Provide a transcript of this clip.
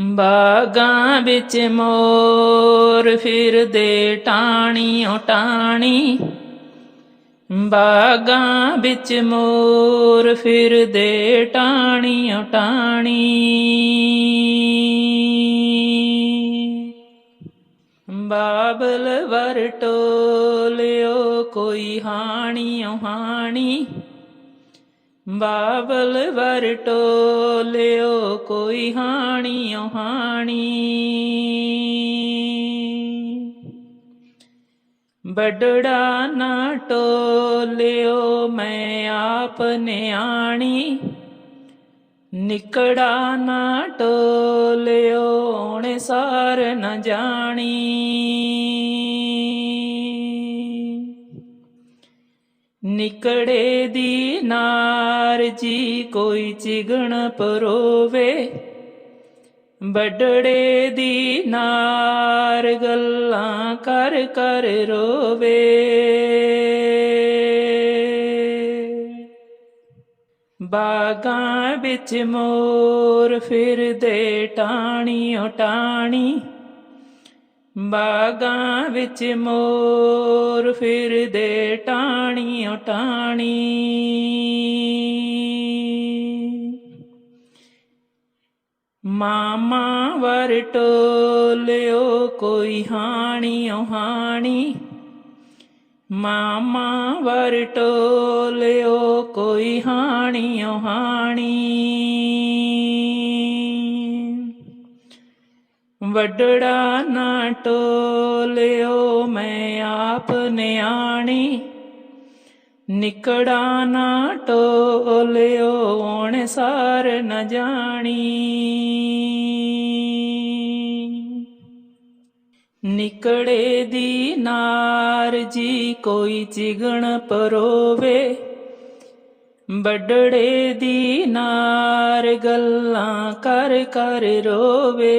ਬਾਗਾਂ ਵਿੱਚ ਮੋਰ ਫਿਰਦੇ ਟਾਣੀਓ ਟਾਣੀ। ਬਾਗਾਂ ਵਿੱਚ ਮੋਰ ਫਿਰਦੇ ਟਾਣੀਓ ਟਾਣੀ। ਬਾਬਲ ਵਰ ਟੋਲਿਓ ਕੋਈ ਹਾਣੀਓ ਹਾਣੀ। ਬਾਬਲ ਵਰ ਟੋਲਿਓ ਕੋਈ ਹਾਣੀਓ ਹਾਣੀ। ਬਡੜਾ ਨਾ ਟੋਲਿਓ ਮੈਂ ਆਪ ਨਿਆਣੀ ਨਿਕੜਾ ਨਾ ਟੋਲਿਓ ਓਣੇ ਸਾਰ ਨ ਜਾਣੀ। ਨਿਕੜੇ ਦੀ ਨਾਰ ਜੀ ਕੋਈ ਚਿਗਣ ਪਰੋਵੇ। ਬਡੜੇ ਦੀ ਨਾਰ ਗੱਲਾਂ ਕਰ ਕਰ ਰੋਵੇ। ਬਾਗਾਂ ਵਿੱਚ ਮੋਰ ਫਿਰਦੇ ਟਾਣੀਓ ਟਾਣੀ ਬਾਗਾਂ ਵਿੱਚ ਮੋਰ ਫਿਰਦੇ ਟਾਣੀਓ ਟਾਣੀ। ਮਾਮਾ ਵਰ ਟੋਲਿਓ ਕੋਈ ਹਾਣੀਓ ਹਾਣੀ। ਮਾਮਾ ਵਰ ਟੋਲਿਓ ਕੋਈ ਹਾਣੀਓ ਹਾਣੀ। ਵੱਡੜਾ ਨਾ ਟੋਲਿਓ, ਮੈਂ ਆਪ ਨਿਆਣੀ। ਨਿਕੜਾ ਨਾ ਟੋਲਿਓ ਓਣ ਸਾਰ ਨ ਜਾਣੀ। ਨਿਕੜੇ ਦੀ ਨਾਰ ਜੀ ਕੋਈ ਚਿਗਣ ਪਰੋਵੇ। ਬਡੜੇ ਦੀ ਨਾਰ ਗੱਲਾਂ ਕਰ ਕਰ ਰੋਵੇ।